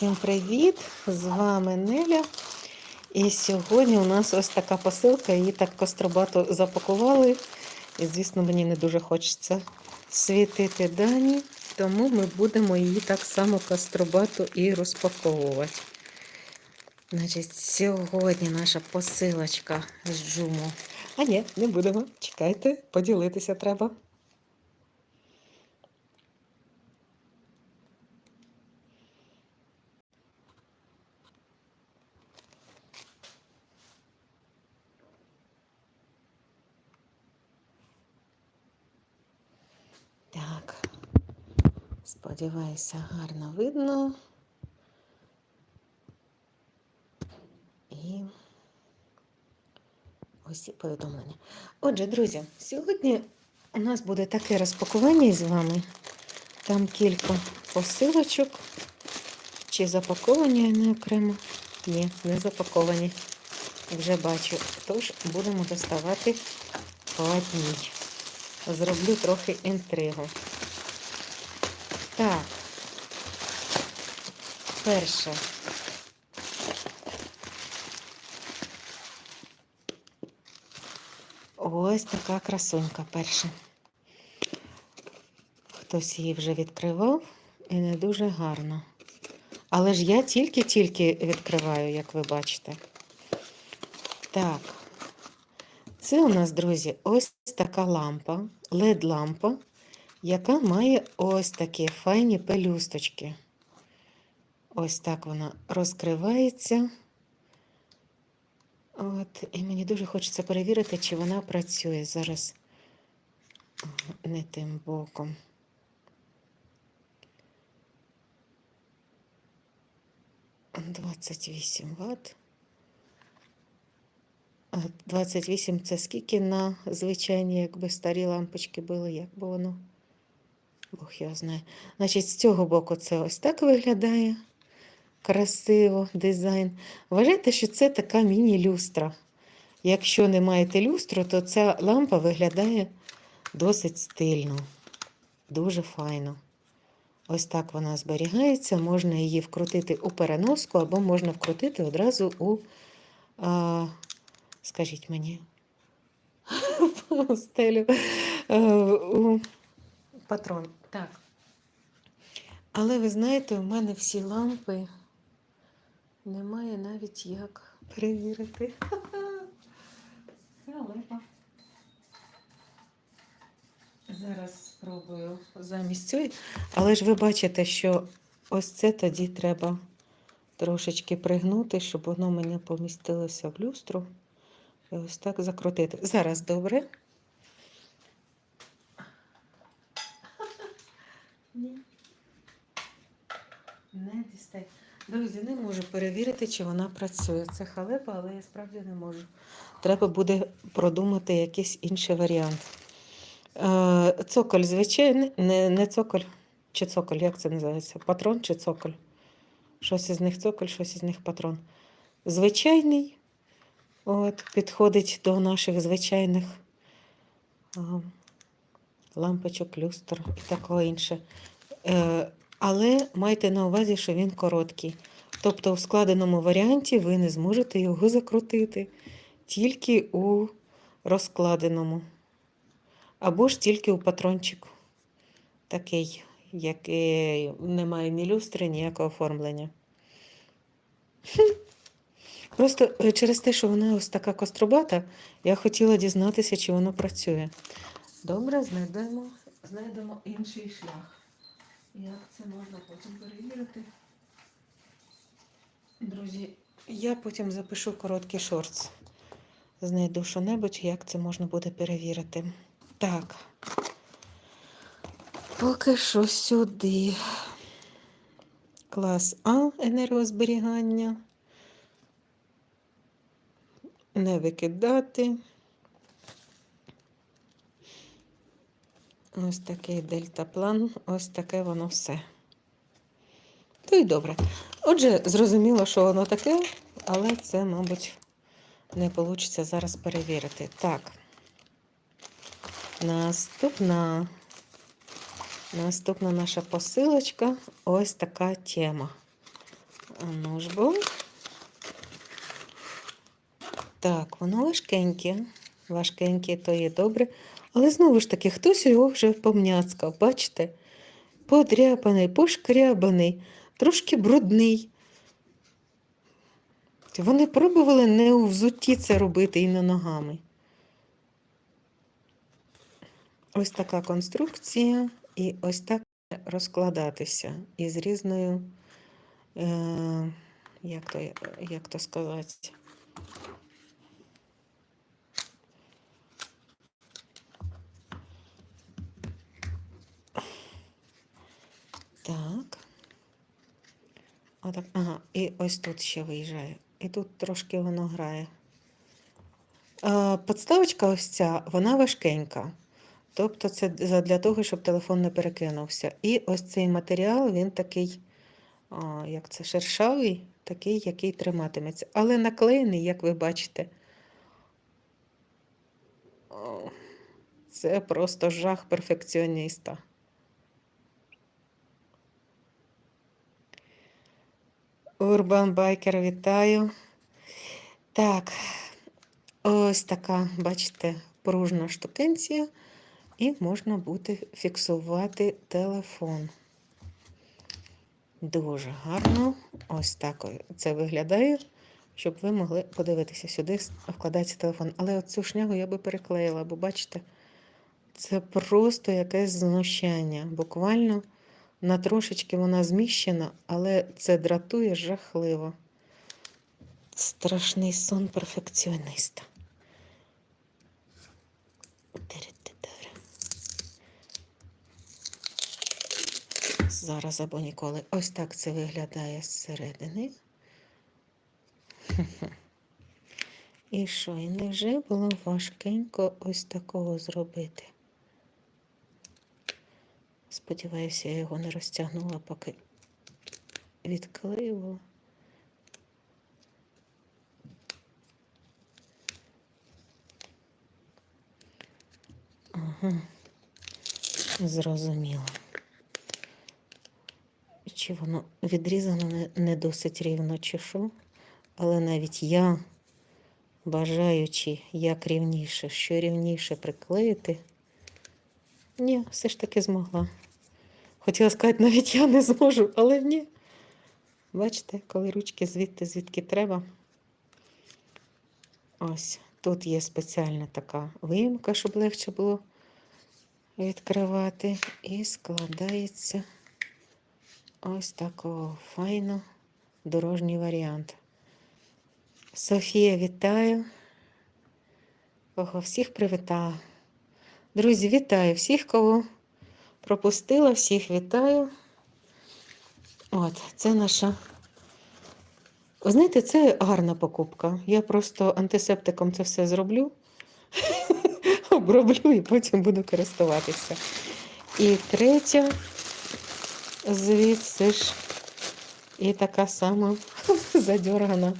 Всім привіт! З вами Неля. І сьогодні у нас ось така посилка, її так костробато запакували. І, звісно, мені не дуже хочеться світити дані, тому ми будемо її так само костробато і розпаковувати. Значить, сьогодні наша посилочка з джуму. А ні, не будемо. Чекайте, поділитися треба. Так, сподіваюся, гарно видно. І усі повідомлення. Отже, друзі, сьогодні у нас буде таке розпакування з вами. Там кілька посилочок. Чи запаковані вони окремо? Ні, не запаковані. Вже бачу. Тож будемо доставати по одній. Зроблю трохи інтригу. Так. Перше. Ось така красунька перша. Хтось її вже відкривав і не дуже гарно. Але ж я тільки-тільки відкриваю, як ви бачите. Так. Це у нас, друзі, ось така лампа, LED-лампа, яка має ось такі файні пелюсточки. Ось так вона розкривається. От, і мені дуже хочеться перевірити, чи вона працює зараз не тим боком. Двадцять вісім Вт. 28 це скільки на звичайні, якби старі лампочки були, як би воно? Бог його знає. Значить, з цього боку це ось так виглядає. Красиво, дизайн. Вважайте, що це така міні-люстра. Якщо не маєте люстру, то ця лампа виглядає досить стильно, дуже файно. Ось так вона зберігається. Можна її вкрутити у переноску, або можна вкрутити одразу у. А, скажіть мені, стелю у патрон. Так. Але ви знаєте, у мене всі лампи немає навіть як перевірити. Халепа. Зараз спробую замість цієї. Але ж ви бачите, що ось це тоді треба трошечки пригнути, щоб воно мені помістилося в люстру. І ось так закрутити. Зараз добре. Ні. Не дістай. Друзі, не можу перевірити, чи вона працює. Це халепа, але я справді не можу. Треба буде продумати якийсь інший варіант. Е, Цоколь, звичайний, не, не цоколь, чи цоколь, як це називається? Патрон чи цоколь? Щось із них цоколь, щось із них патрон. Звичайний. От, Підходить до наших звичайних а, лампочок, люстр і такого інше. Е, але майте на увазі, що він короткий. Тобто, в складеному варіанті ви не зможете його закрутити тільки у розкладеному. Або ж тільки у патрончику. Такий, який не має ні люстри, ніякого оформлення. Просто е, через те, що вона ось така кострубата, я хотіла дізнатися, чи воно працює. Добре, знайдемо, знайдемо інший шлях. Як це можна потім перевірити? Друзі, я потім запишу короткий шортс. Знайду що-небудь, як це можна буде перевірити. Так. Поки що сюди. Клас А енергозберігання не викидати. Ось такий дельтаплан, ось таке воно все. То й добре. Отже, зрозуміло, що воно таке, але це, мабуть, не вийде зараз перевірити. Так. Наступна, наступна наша посилочка ось така тема. Ну ж бо. Так, воно важкеньке. Важкеньке, то є добре. Але знову ж таки, хтось його вже помняцкав, бачите? Подряпаний, пошкрябаний, трошки брудний. Вони пробували не у взутті це робити і не ногами. Ось така конструкція, і ось так розкладатися із різною, е, як, то, як то сказати, Так. Отак. Ага, і ось тут ще виїжджає. І тут трошки воно грає. А, Подставочка ось ця, вона важкенька. Тобто це для того, щоб телефон не перекинувся. І ось цей матеріал, він такий, а, як це, шершавий, такий, який триматиметься. Але наклеєний, як ви бачите. Це просто жах перфекціоніста. Урбан Байкер, вітаю. Так, ось така, бачите, пружна штукенція, і можна буде фіксувати телефон. Дуже гарно. Ось так це виглядає, щоб ви могли подивитися, сюди вкладається телефон. Але цю шнягу я би переклеїла, бо бачите, це просто якесь знущання. Буквально. На трошечки вона зміщена, але це дратує жахливо. Страшний сон перфекціоніста. Зараз або ніколи. Ось так це виглядає зсередини. І що? І невже було важкенько ось такого зробити? Сподіваюся, я його не розтягнула, поки відклеювала. Ага, зрозуміло. Чи воно відрізано не, досить рівно, чи що, але навіть я, бажаючи як рівніше, що рівніше приклеїти, ні, все ж таки змогла. Хотіла сказати, навіть я не зможу, але ні. Бачите, коли ручки звідти, звідки треба. Ось, тут є спеціальна така виїмка, щоб легше було відкривати. І складається ось такого файно дорожній варіант. Софія, вітаю. Ого, всіх привітала. Друзі, вітаю всіх, кого пропустила, всіх вітаю. От, це наша. Ви знаєте, це гарна покупка. Я просто антисептиком це все зроблю, оброблю і потім буду користуватися. І третя, звідси ж, і така сама задьоргана.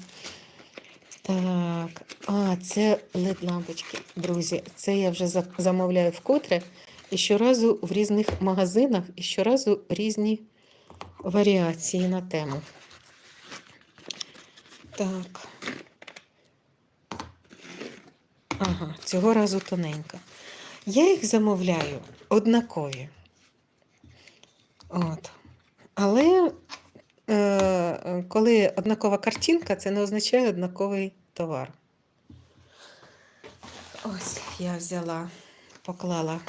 Так, а, це led лампочки, друзі. Це я вже замовляю вкотре. І щоразу в різних магазинах, і щоразу різні варіації на тему. Так. Ага, цього разу тоненька. Я їх замовляю однакові. От. Але е, коли однакова картинка, це не означає однаковий товар. Ось я взяла, поклала.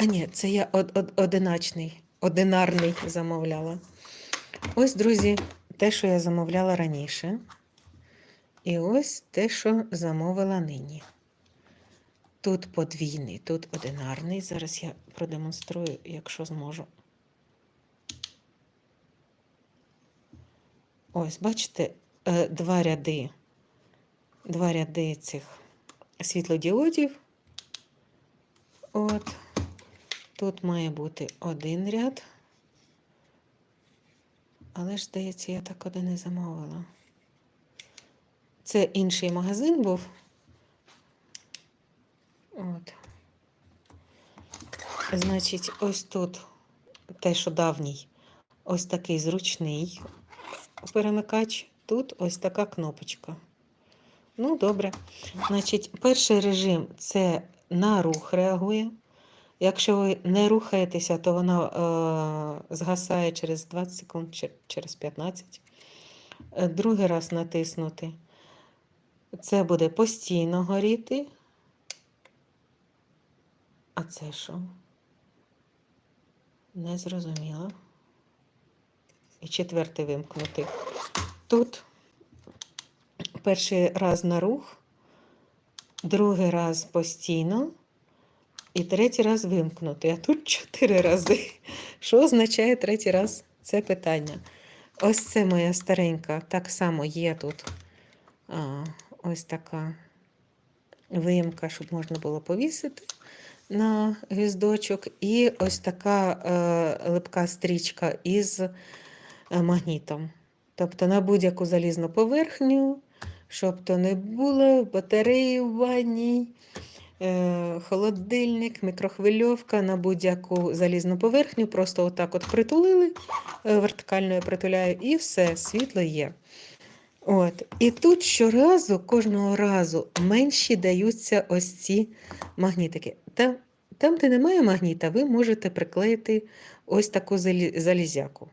А ні, це я од од одиначний, одинарний замовляла. Ось, друзі, те, що я замовляла раніше. І ось те, що замовила нині. Тут подвійний, тут одинарний. Зараз я продемонструю, якщо зможу. Ось, бачите, е, два ряди, два ряди цих світлодіодів. От. Тут має бути один ряд. Але ж, здається, я так один і замовила. Це інший магазин був. От. Значить, ось тут те, що давній, ось такий зручний. перемикач, тут ось така кнопочка. Ну, добре. Значить, перший режим це на рух реагує. Якщо ви не рухаєтеся, то вона е, згасає через 20 секунд, через 15. Е, Другий раз натиснути. Це буде постійно горіти. А це що? Не зрозуміло. І четвертий вимкнути. Тут перший раз на рух, другий раз постійно, і третій раз вимкнути. А тут чотири рази. Що означає третій раз? Це питання. Ось це моя старенька. Так само є тут а, ось така виїмка, щоб можна було повісити на гвіздочок. І ось така е, липка стрічка із е, магнітом. Тобто на будь-яку залізну поверхню, щоб то не було, батареї в ванні, холодильник, мікрохвильовка на будь-яку залізну поверхню. Просто отак от притулили, е, вертикально я притуляю, і все, світло є. От. І тут щоразу, кожного разу менші даються ось ці магнітики. Там де немає магніта, ви можете приклеїти ось таку залізяку.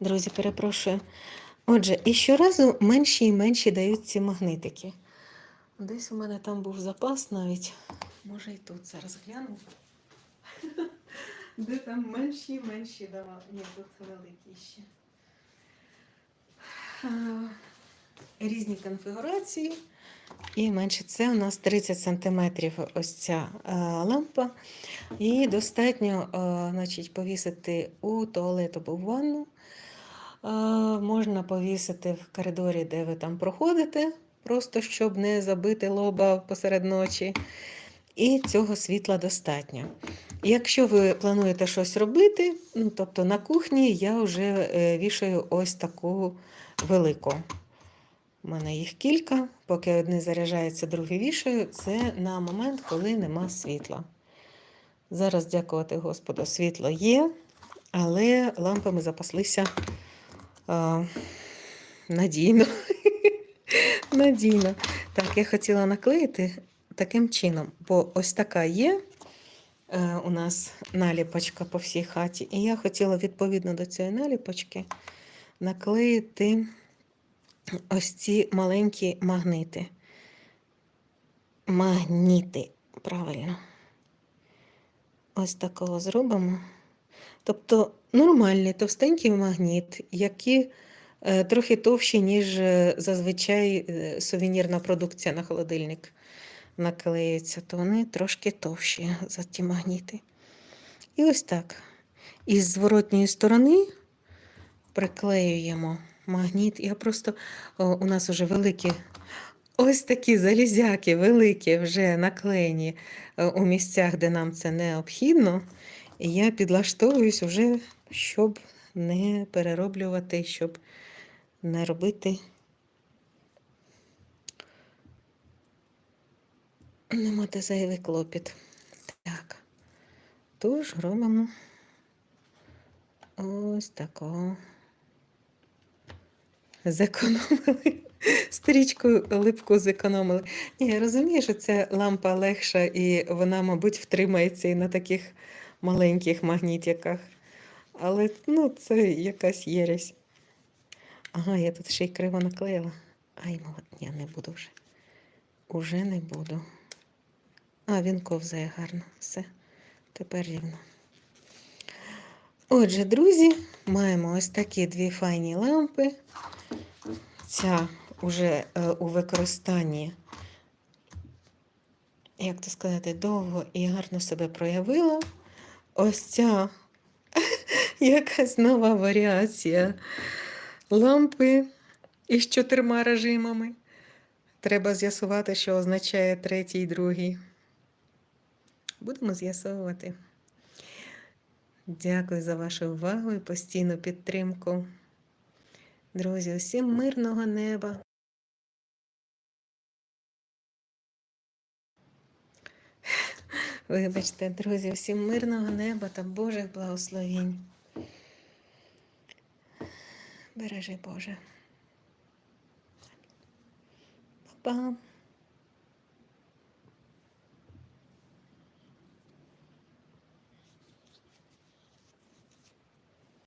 Друзі, перепрошую. Отже, і щоразу менші і менші дають ці магнитики. Десь у мене там був запас навіть. Може і тут зараз гляну. Де там менші і менші давали. Ні, тут великі ще. Різні конфігурації. І менше це у нас 30 см ось ця а, лампа. Її достатньо а, значить, повісити у туалет або в ванну. А, Можна повісити в коридорі, де ви там проходите, просто щоб не забити лоба посеред ночі. І цього світла достатньо. Якщо ви плануєте щось робити, ну, тобто на кухні я вже е, вішаю ось таку велику. У мене їх кілька, поки одне заряджається, друге вішаю. Це на момент, коли нема світла. Зараз, дякувати Господу, світло є, але лампами запаслися надійно. надійно. Так, я хотіла наклеїти таким чином, бо ось така є е, у нас наліпочка по всій хаті. І я хотіла відповідно до цієї наліпочки наклеїти ось ці маленькі магнити. Магніти, правильно. Ось такого зробимо. Тобто нормальний товстенький магніт, які е, трохи товщі, ніж е, зазвичай е, сувенірна продукція на холодильник наклеюється, то вони трошки товщі за ті магніти. І ось так. І з зворотньої сторони приклеюємо магніт. Я просто о, у нас вже великі. Ось такі залізяки великі вже наклеєні у місцях, де нам це необхідно. І я підлаштовуюсь вже, щоб не перероблювати, щоб не робити. Не мати зайвий клопіт. Так. Тож робимо ось такого. Зекономили. Стрічку липку зекономили. Ні, я розумію, що ця лампа легша і вона, мабуть, втримається і на таких маленьких магнітиках. Але ну, це якась єресь. Ага, я тут ще й криво наклеїла. Ай, мала, ні, не буду вже. Уже не буду. А, він ковзає гарно. Все, тепер рівно. Отже, друзі, маємо ось такі дві файні лампи. Ця вже е, у використанні, як то сказати, довго і гарно себе проявила. Ось ця якась нова варіація лампи із чотирма режимами. Треба з'ясувати, що означає третій і другий. Будемо з'ясовувати. Дякую за вашу увагу і постійну підтримку. Друзі, усім мирного неба. Вибачте, друзі, всім мирного неба та Божих благословінь. Бережи Боже. Па-па.